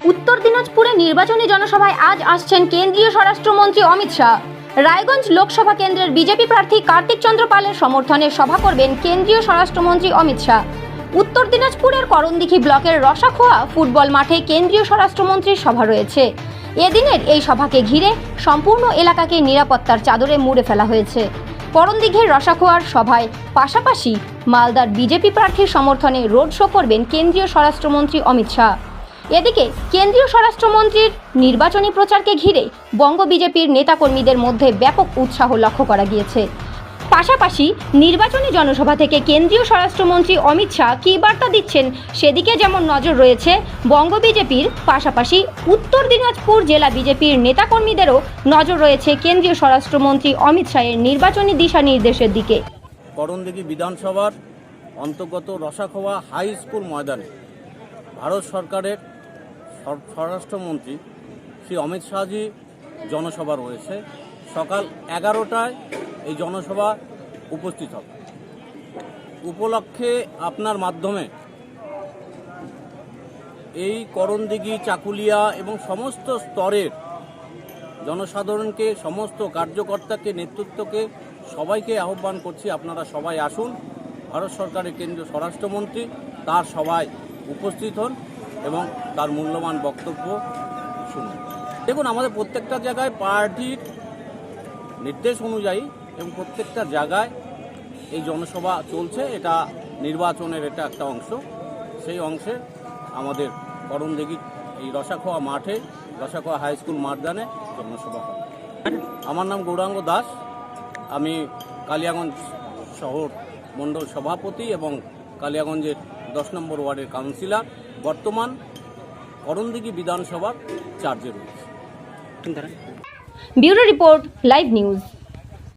উত্তর দিনাজপুরে নির্বাচনী জনসভায় আজ আসছেন কেন্দ্রীয় স্বরাষ্ট্রমন্ত্রী অমিত শাহ। রায়গঞ্জ লোকসভা কেন্দ্রের বিজেপি প্রার্থী কার্তিক চন্দ্র পালের সমর্থনে সভা করবেন কেন্দ্রীয় স্বরাষ্ট্রমন্ত্রী অমিত শাহ। উত্তর দিনাজপুরের করণদিঘি ব্লকের রসাখোয়া ফুটবল মাঠে কেন্দ্রীয় স্বরাষ্ট্রমন্ত্রীর সভা রয়েছে। এদিনের এই সভাকে ঘিরে সম্পূর্ণ এলাকাকে নিরাপত্তার চাদরে মুড়ে ফেলা হয়েছে। করণদিঘির রসাখোয়ার সভায় পাশাপাশি মালদার বিজেপি প্রার্থীর সমর্থনে রোড শো করবেন কেন্দ্রীয় স্বরাষ্ট্রমন্ত্রী অমিত শাহ। এদিকে কেন্দ্রীয় স্বরাষ্ট্রমন্ত্রীর নির্বাচনী প্রচারকে ঘিরে বঙ্গ বিজেপির নেতাকর্মীদের মধ্যে ব্যাপক উৎসাহ লক্ষ্য করা গিয়েছে। পাশাপাশি নির্বাচনী জনসভা থেকে কেন্দ্রীয় স্বরাষ্ট্রমন্ত্রী অমিত শাহ কী বার্তা দিচ্ছেন সেদিকে যেমন নজর রয়েছে, বঙ্গ বিজেপির পাশাপাশি উত্তর দিনাজপুর জেলা বিজেপির নেতাকর্মীদেরও নজর রয়েছে কেন্দ্রীয় স্বরাষ্ট্রমন্ত্রী অমিত শাহের নির্বাচনী দিশা নির্দেশের দিকে। করণদিঘি বিধানসভার অন্তর্গত রসাখোয়া হাই স্কুল ময়দানে ভারত সরকারের স্বরাষ্ট্রমন্ত্রী শ্রী অমিত শাহজি জনসভা রয়েছে। সকাল এগারোটায় এই জনসভা উপস্থিত হবে। উপলক্ষে আপনার মাধ্যমে এই করণদিঘি, চাকুলিয়া এবং সমস্ত স্তরের জনসাধারণকে, সমস্ত কার্যকর্তাকে, নেতৃত্বকে সবাইকে আহ্বান করছি আপনারা সবাই আসুন। ভারত সরকারের কেন্দ্রীয় স্বরাষ্ট্রমন্ত্রী তার সবাই উপস্থিত হন। এবং তার মূল্যবান বক্তব্য শুনুন। দেখুন, আমাদের প্রত্যেকটা জায়গায় পার্টির নির্দেশ অনুযায়ী এবং প্রত্যেকটা জায়গায় এই জনসভা চলছে, এটা নির্বাচনের এটা একটা অংশ। সেই অংশে আমাদের করণদিঘি, এই রসাখোয়া মাঠে, রসাখোয়া হাই স্কুল মাঠদানে জনসভা হবে। আমার নাম গৌরাঙ্গ দাস। আমি কালিয়াগঞ্জ শহর মণ্ডল সভাপতি এবং কালিয়াগঞ্জের দশ নম্বর ওয়ার্ডের কাউন্সিলর বর্তমান করণদিঘি বিধানসভার চার্জে রয়েছে। Bureau report live news.